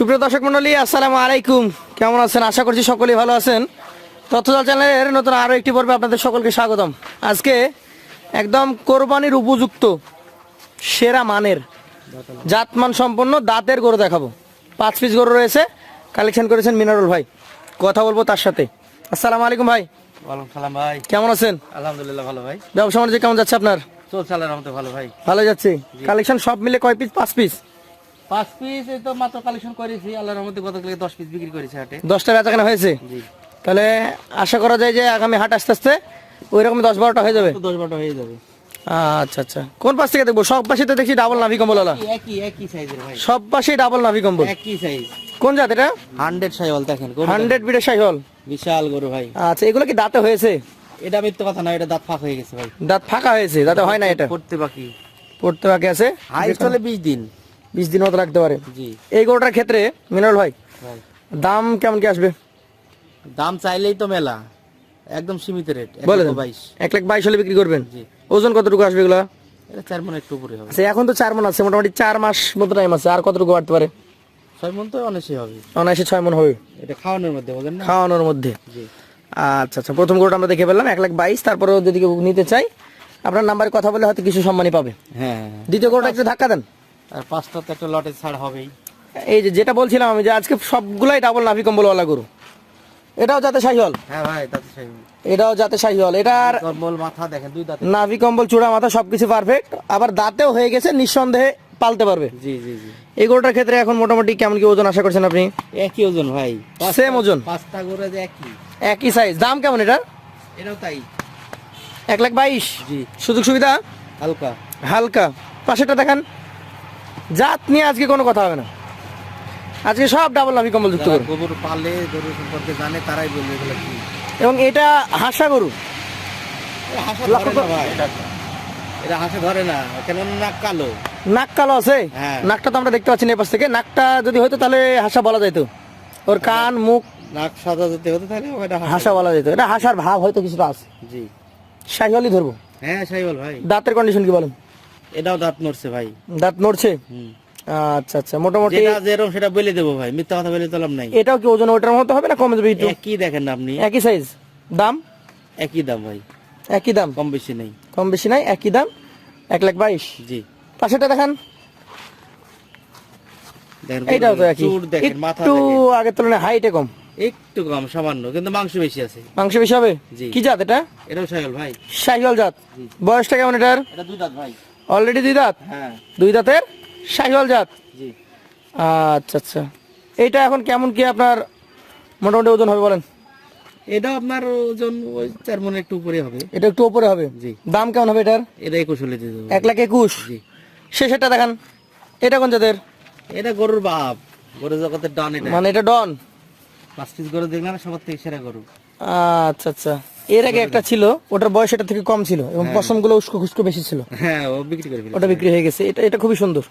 সুপ্রিয় দর্শক মন্ডলী আসসালামু আলাইকুম। কেমন আছেন? আশা করছি সকলেই ভালো আছেন। তথ্যজাল চ্যানেলের নতুন আরও একটি পর্বে আপনাদের সকলকে স্বাগতম। আজকে একদম কোরবানির উপযুক্ত সেরা মানের জাতমান সম্পন্ন দাঁতের গরু দেখাবো। পাঁচ পিস গরু রয়েছে কালেকশন করেছেন মিনারুল ভাই। কথা বলব তার সাথে। আসসালামু আলাইকুম ভাই। সালাম ভাই। কেমন আছেন? আলহামদুলিল্লাহ ভালো ভাই। ব্যবসা বাণিজ্য কেমন যাচ্ছে আপনার? চলছে আল্লাহর রহমতে ভালো ভাই। ভালো যাচ্ছে। কালেকশন সব মিলে কয় পিস? পাঁচ পিস? পাঁচ পিস এই তো মাত্র কালেকশন করেছি আল্লাহর রহমতে গতকালকে দশ পিস বিক্রি করেছি হাটে। দশটা বেচা কেনা হয়েছে? জি। তাহলে আশা করা যায় যে আগামী হাট আস্তে আস্তে ওই রকম দশ বারোটা হয়ে যাবে? দশ বারোটা হয়ে যাবে। আচ্ছা আচ্ছা। কোন পাশ থেকে দেখব? সব পাশে তো দেখছি ডাবল নাভি কম্বল ওলা একই একই সাইজের ভাই। সব পাশেই ডাবল নাভি কম্বল। একই সাইজ কোন জাত এটা? হান্ড্রেড সাইওয়াল দেখেন গরু হান্ড্রেড বিটের সাই হল বিশাল গরু ভাই। আচ্ছা এগুলো কি দাঁতে হয়েছে? এটা মিথ্যে কথা না এটা দাঁত ফাঁক হয়ে গেছে ভাই। দাঁত ফাঁকা হয়েছে দাঁতে হয় না এটা? করতে বাকি। পড়তে বাকি আছে? হাই চলে বিশ দিন। বিশ দিন মতো লাগতে পারে। এই গরুটার ক্ষেত্রে মিনারল ভাই দাম কেমন কি আসবে? দাম চাইলেই তো মেলা। একদম সীমিত রেট বলে বাইশ। এক লাখ বাইশ হলে বিক্রি করবেন? ওজন কতটুকু আসবে এগুলো? চার মনে একটু উপরে হবে। আচ্ছা এখন তো চার মন আছে মোটামুটি চার মাস মতো টাইম আছে আর কতটুকু বাড়তে পারে? ছয় মন তো অনেকই হবে। অনায়াসে ছয় মন হবে? এটা খাওয়ানোর মধ্যে বলেন না? খাওয়ানোর মধ্যে। আচ্ছা আচ্ছা প্রথম গরুটা আমরা দেখে পেলাম এক লাখ বাইশ তারপরেও যদি কেউ নিতে চাই আপনার নাম্বারে কথা বলে হয়তো কিছু সম্মানই পাবে। হ্যাঁ হ্যাঁ। দ্বিতীয় গরুটা একটু ধাক্কা দেন। আর পাঁচটা তো একটা লটে ছাড় হবেই। এই যে যেটা বলছিলাম আমি যে আজকে সবগুলাই ডাবল নাভি কম্বলওয়ালা গরু। এটাও যাতে শাহিওয়াল? হ্যাঁ ভাই তাতে সেই এটাও যাতে শাহিওয়াল। এটার কম্বল মাথা দেখেন দুই দাঁতে। নাভি কম্বল চূড়া মাথা সবকিছু পারফেক্ট আবার দাঁতেও হয়ে গেছে নিঃসন্দেহে পালতে পারবে। জি জি জি। এই গরুটার ক্ষেত্রে এখন মোটামুটি কেমন কি ওজন আশা করছেন আপনি? একই ওজন ভাই। Same ওজন? পাঁচটা করে যে একই। একই সাইজ দাম কেমন এটার? এটাও তাই। এক লাখ বাইশ? জি। সুযোগ সুবিধা? হালকা। হালকা। পাশেটা দেখান। জাত নিয়ে আজকে কোনো কথা হবে না। আজকে সব ডাবল নাভি কম্বল যুক্ত যারা গোবর পালে গরু সম্পর্কে জানে তারাই বলবে এগুলো কি। এবং এটা হাসা গরু। হাসা ধরে না ভাই। এটা হাসা ধরে না কেন নাক কালো। নাক কালো আছে? হ্যাঁ। নাকটা তো আমরা দেখতে পাচ্ছি না এপাশ থেকে। নাকটা যদি হয়তো তাহলে হাসা বলা যেত ওর কান মুখ নাক সাদা যদি হতো তাহলে ওটা হাসা। বলা যেত এটা হাসার ভাব হয়তো কিছুটা আছে। জি। শাহিওয়ালি ধরবো। হ্যাঁ ভাই। দাঁতের কন্ডিশন কি বলেন? এটাও দাঁত নড়ছে ভাই। দাঁত নড়ছে? আচ্ছা আচ্ছা মোটামুটি যেটা যেরকম সেটা বলে দেবো ভাই মিথ্যা কথা বলে তোলাম নাই। এটাও কি ওজন ওটার মতো হবে না কমে যাবে একটু? একই দেখেন না আপনি। একই সাইজ দাম? একই দাম ভাই। একই দাম? কম বেশি নেই। কম বেশি নাই একই দাম? এক লাখ বাইশ? জি। পাশেটা দেখান। এইটাও তো একই। চুর দেখেন মাথা একটু আগের তুলনায় হাইটে কম। একটু কম সামান্য কিন্তু মাংস বেশি আছে। মাংস বেশি হবে? কি জাত এটা? এটাও সাইকেল ভাই। শাহিওয়াল জাত। বয়সটা কেমন এটার? এটা দুই দাঁত ভাই। অলরেডি দুই দাঁত? হ্যাঁ। দুই দাঁতের শাহিওয়াল জাত? জি। আচ্ছা আচ্ছা। এইটা এখন কেমন কি আপনার মোটামুটি ওজন হবে বলেন? এটাও আপনার ওজন ওই চার মনে একটু উপরে হবে। এটা একটু উপরে হবে? জি। দাম কেমন হবে এটার? এটা একুশ হলে দিয়ে দেবো। এক লাখ একুশ? জি। শেষেরটা দেখান। এটা কোন জাতের? এটা গরুর বাপ। গরু জগতের ডন এটা। মানে এটা ডন? পাঁচ পিস গরু দেখলাম সবার থেকে সেরা গরু। আচ্ছা আচ্ছা। এর আগে একটা ছিল ওটার বয়স এটা থেকে কম ছিল এবং পশমগুলো উস্কো খুস্কো বেশি ছিল। হ্যাঁ ও বিক্রি করে ওটা বিক্রি হয়ে গেছে। এটা এটা খুবই সুন্দর।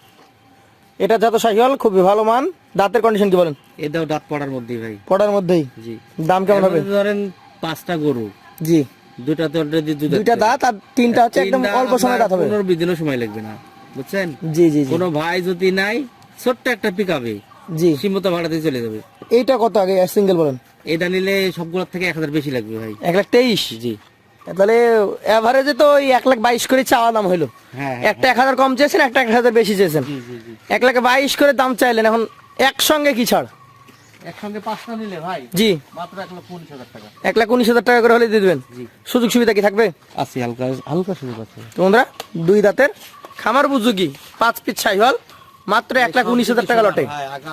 এটা যত শাহিওয়াল খুবই ভালো মান। দাঁতের কন্ডিশন কি বলেন? এটাও দাঁত পড়ার মধ্যেই ভাই। পড়ার মধ্যেই? জি। দাম কেমন হবে? ধরেন পাঁচটা গরু। জি। দুটাতে অলরেডি দুই দুইটা দাঁত আর তিনটা হচ্ছে একদম অল্প সময় দাঁত হবে। পনেরো বিশ দিনও সময় লাগবে না। বুঝছেন? জি জি জি। কোনো ভাই যদি নাই ছোট্ট একটা পিকাবে জি। সীমিত ভাড়াতে চলে যাবে। এইটা কত আগে? সিঙ্গেল বলেন। এটা নিলে সবগুলোর থেকে এক হাজার বেশি লাগবে ভাই। এক লাখ তেইশ? জি। তাহলে এভারেজে তো ওই এক লাখ বাইশ করে চাওয়া দাম হলো হ্যাঁ একটা এক হাজার কম চেয়েছেন একটা এক হাজার বেশি চেয়েছেন। জি জি জি। এক লাখ বাইশ করে দাম চাইলেন এখন একসঙ্গে কি ছাড়? একসঙ্গে পাঁচটা নিলে ভাই জি। মাত্র এক লক্ষ উনিশ হাজার টাকা। এক লাখ উনিশ হাজার টাকা করে হলে দিয়ে দেবেন। সুযোগ সুবিধা কি থাকবে? আছে হালকা হালকা সুযোগ আছে। তো দুই দাঁতের খামার বুঝুকি পাঁচ পিস ছাইহল মাত্র এক লাখ উনিশ হাজার টাকা লটে।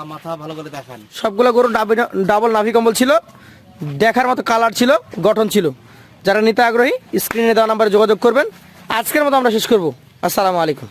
মাথা ভালো করে দেখান। সবগুলো গরু ডাবি- ডাবল নাভি কম্বল ছিল। দেখার মতো কালার ছিল গঠন ছিল। যারা নিতে আগ্রহী স্ক্রিনে দেওয়া নাম্বারে যোগাযোগ করবেন। আজকের মতো আমরা শেষ করব। আসসালামু আলাইকুম।